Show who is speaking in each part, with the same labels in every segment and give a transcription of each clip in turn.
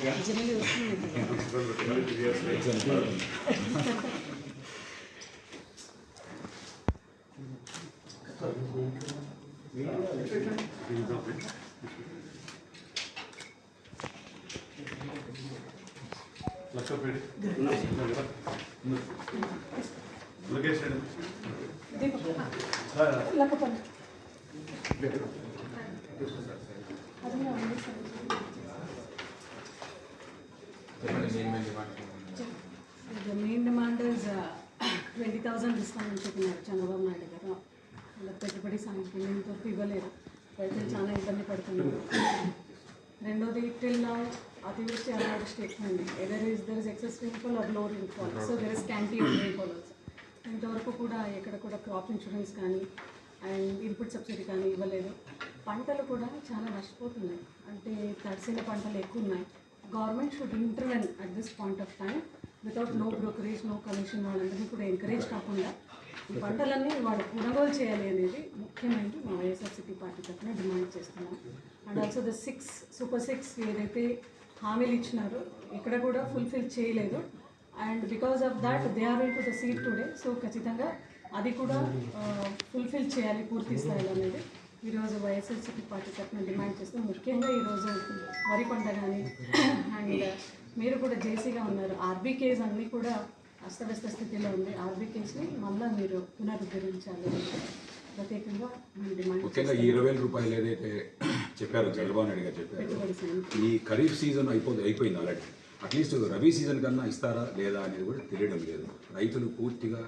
Speaker 1: నిజంగా వస్తుంది
Speaker 2: లక్షపేడి location
Speaker 1: main demand demand is twenty thousand discount అని చెప్పినారు చంద్రబాబు నాయుడు గారు. వాళ్ళ పెట్టుబడి సాయంత్రం ఇంతవరకు ఇవ్వలేదు రైతులు చాలా ఇబ్బంది పడుతున్నారు. రెండోది టిల్ నౌ అతివృష్టి అన్నాడు statement either is there is excess rainfall or low rainfall so there is scanty rainfall also ఇంతవరకు కూడా ఎక్కడ కూడా క్రాప్ ఇన్సూరెన్స్ కానీ అండ్ ఇన్పుట్ సబ్సిడీ కానీ ఇవ్వలేదు. పంటలు కూడా చాలా నష్టపోతున్నాయి. అంటే తడిసిన పంటలు ఎక్కువ ఉన్నాయి. Government should intervene at this point of time without no brokerage no commission వాళ్ళందరినీ కూడా ఎంకరేజ్ కాకుండా ఈ పంటలన్నీ వాళ్ళు కొనుగోలు చేయాలి అనేది ముఖ్యమైనది మా వైఎస్ఆర్సీపీ పార్టీ తరఫున డిమాండ్ చేస్తున్నాం. And also the six super six ఏదైతే హామీలు ఇచ్చినారో ఇక్కడ కూడా ఫుల్ఫిల్ చేయలేదు. And because of that they are in to the seat today so ఖచ్చితంగా అది కూడా ఫుల్ఫిల్ చేయాలి పూర్తి స్థాయిలో అనేది. ఈరోజు వైఎస్ఆర్సీపీ పార్టీ తరఫున డిమాండ్ చేస్తాం ముఖ్యంగా ఈరోజు వరి పంట కానీ అండ్ మీరు కూడా జేసీగా ఉన్నారు. ఆర్బీకేస్ అన్నీ కూడా అస్తవ్యస్త స్థితిలో ఉంది. ఆర్బీకేస్ని మళ్ళీ మీరు పునరుద్ధరించాలి. ప్రత్యేకంగా
Speaker 3: ముఖ్యంగా ఈ ఇరవై వేల రూపాయలు ఏదైతే చెప్పారో చంద్రబాబు నాయుడు గారు చెప్పారు ఈ ఖరీఫ్ సీజన్ అయిపోతుంది అయిపోయింది ఆల్రెడీ అట్లీస్ట్ రబీ సీజన్ కన్నా ఇస్తారా లేదా అనేది కూడా తెలియడం లేదు. రైతులు పూర్తిగా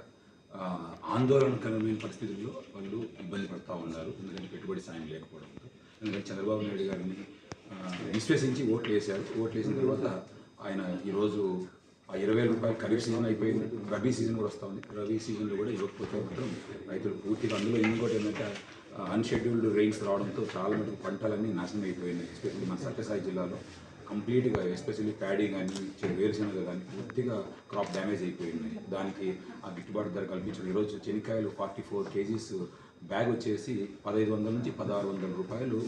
Speaker 3: ఆందోళనకరమైన పరిస్థితుల్లో వాళ్ళు ఇబ్బంది పడుతూ ఉన్నారు. ఎందుకంటే పెట్టుబడి సాయం లేకపోవడంతో ఎందుకంటే చంద్రబాబు నాయుడు గారిని విశ్వసించి ఓట్లు వేశారు. ఓట్లు వేసిన తర్వాత ఆయన ఈరోజు ఆ ఇరవై వేల రూపాయలు ఖరీఫ్ సీజన్ అయిపోయింది. రబీ సీజన్ కూడా వస్తూ ఉంది. రబీ సీజన్లో కూడా ఇవ్వకపోతే మాత్రం రైతులు పూర్తిగా అందులో ఇంకోటి ఏంటంటే అన్షెడ్యూల్డ్ రెయిన్స్ రావడంతో చాలా మటుకు పంటలన్నీ నాశనం అయిపోయినాయి. ఎస్పెషల్లీ మన సత్యసాయి జిల్లాలో. కంప్లీట్గా ఎస్పెషల్లీ ప్యాడీ కానీ వేరుశనగ కానీ పూర్తిగా క్రాప్ డ్యామేజ్ అయిపోయింది. దానికి ఆ గిట్టుబాటు ధర కల్పించడం ఈరోజు చెనిక్కాయలు ఫార్టీ ఫోర్ కేజీస్ బ్యాగ్ వచ్చేసి పదహైదు వందల నుంచి పదహారు వందల రూపాయలు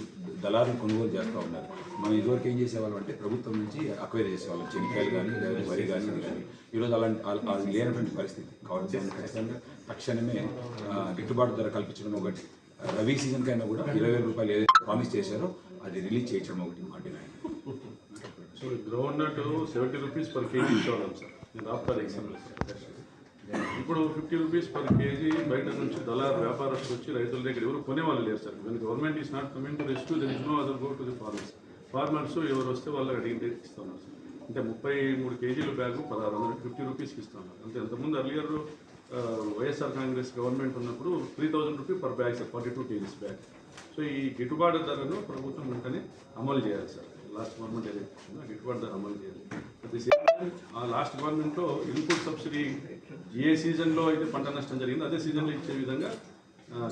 Speaker 3: దళారులు కొనుగోలు చేస్తూ ఉన్నారు. మనం ఇదివరకు ఏం చేసేవాళ్ళం అంటే ప్రభుత్వం నుంచి అక్వైర్ చేసేవాళ్ళం. చెనిక్కాయలు కానీ లేదా వరి కానీ ఇది కానీ ఈరోజు అలాంటి అది లేనటువంటి పరిస్థితి. కాబట్టి ఖచ్చితంగా తక్షణమే గిట్టుబాటు ధర కల్పించడం ఒకటి. రవి సీజన్కైనా కూడా ఇరవై రూపాయలు ఏదైతే ప్రామిస్ చేశారో అది రిలీజ్ చేయించడం ఒకటి. మా
Speaker 2: ఇప్పుడు ground seventy rupees per kg ఇచ్చేవాళ్ళం sir. నేను ఆఫ్టర్ ఎగ్జాంపుల్ ఇప్పుడు ఫిఫ్టీ రూపీస్ పర్ కేజీ బయట నుంచి దళారు వ్యాపారస్తులు వచ్చి రైతుల దగ్గర ఎవరు కొనేవాళ్ళు లేరు sir. When government is not coming to rescue then is no other go to the farmers farmers ఎవరు వస్తే వాళ్ళకి అడిగిన రేట్ ఇస్తున్నారు సార్. అంటే ముప్పై మూడు కేజీల బ్యాగ్ పదహారు వందల ఫిఫ్టీ రూపీస్కి ఇస్తున్నారు. అంటే అంతకుముందు అర్లియర్ వైఎస్ఆర్ కాంగ్రెస్ గవర్నమెంట్ ఉన్నప్పుడు three thousand rupee per bag sir forty two kgs bag. So ఈ గిట్టుబాటు ధరను ప్రభుత్వం వెంటనే అమలు చేయాలి సార్. లాస్ట్ గవర్నమెంట్ ఏదైతే ఇచ్చిందో గిట్టుబాటు ధర అమలు చేయాలి. అట్ సేమ్ టైం ఆ లాస్ట్ గవర్నమెంట్లో ఇన్పుట్ సబ్సిడీ ఏ సీజన్లో అయితే పంట నష్టం జరిగిందో అదే సీజన్లో ఇచ్చే విధంగా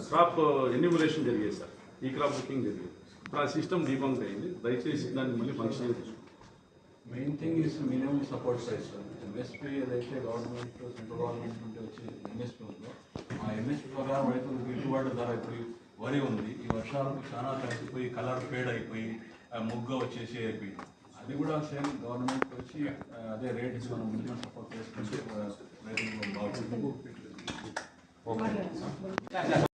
Speaker 2: క్రాప్ ఎన్యూమరేషన్ జరిగేది సార్. ఈ క్రాప్ బుకింగ్ జరిగేది. ఇప్పుడు ఆ సిస్టమ్ డీబంక్ అయింది. దయచేసి దాన్ని మళ్ళీ function
Speaker 4: main thing is minimum support price MSP ఏదైతే గవర్నమెంట్ సెంట్రల్ గవర్నమెంట్ నుండి వచ్చే ఎంఎస్పీ ఉందో ఆ ఎంఎస్పీ ప్రకారం రైతులకు గిట్టుబాటు ధర ఇప్పుడు వరి ఉంది. ఈ వర్షాలకు చాలా తగ్గిపోయి కలర్ ఫేడ్ అయిపోయి ముగ్గు వచ్చేసి అయిపోయింది అది కూడా సేమ్ గవర్నమెంట్ వచ్చి అదే రేట్ మనం మినిమం సపోర్ట్ చేసుకుంటే బాగుంటుంది